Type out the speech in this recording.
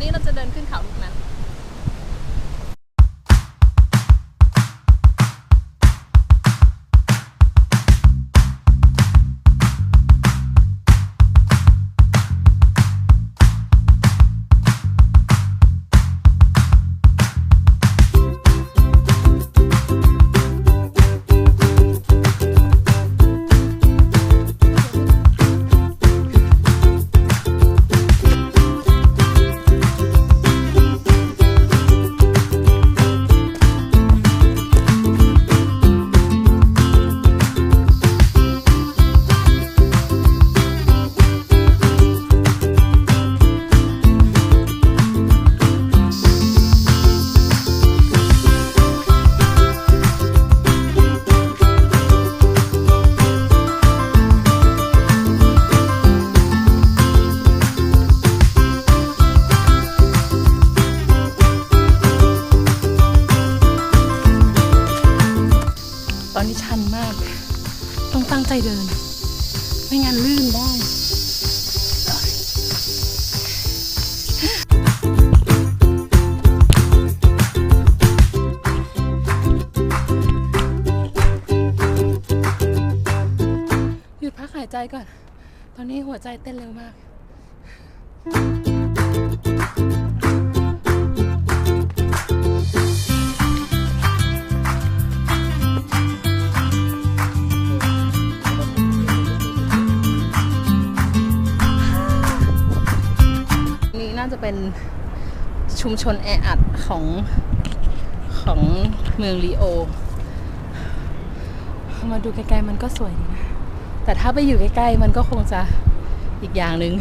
นี้เราจะเดินขึ้นเขาลูกนั้น ตอนนี้ชันมาก ต้องตั้งใจเดิน ไม่งั้นลื่นได้หยุดพักหายใจก่อน ตอนนี้หัวใจเต้นเร็วมาก เป็นชุมชนแออัดของของเมืองลีโอ มาดูไกลๆมันก็สวยดีนะ แต่ถ้าไปอยู่ใกล้ๆมันก็คงจะอีกอย่างหนึ่ง